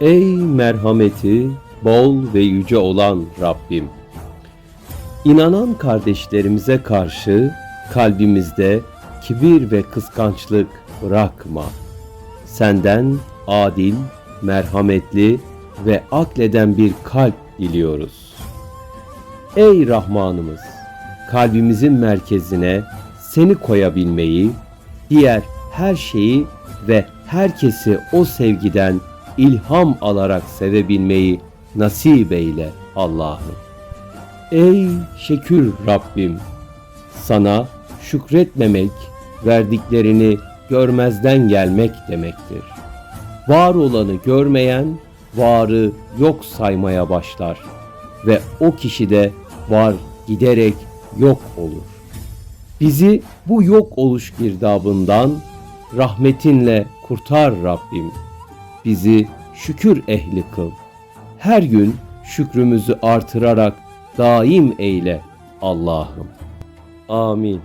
Ey merhameti bol ve yüce olan Rabbim! İnanan kardeşlerimize karşı kalbimizde kibir ve kıskançlık bırakma. Senden adil, merhametli ve akleden bir kalp diliyoruz. Ey Rahmanımız! Kalbimizin merkezine seni koyabilmeyi, diğer her şeyi ve herkesi o sevgiden ilham alarak sevebilmeyi nasip eyle Allah'ım. Ey şekür Rabbim! Sana şükretmemek, verdiklerini görmezden gelmek demektir. Var olanı görmeyen, varı yok saymaya başlar ve o kişi de var giderek yok olur. Bizi bu yok oluş girdabından rahmetinle kurtar Rabbim. Bizi şükür ehli kıl. Her gün şükrümüzü artırarak daim eyle Allah'ım. Amin.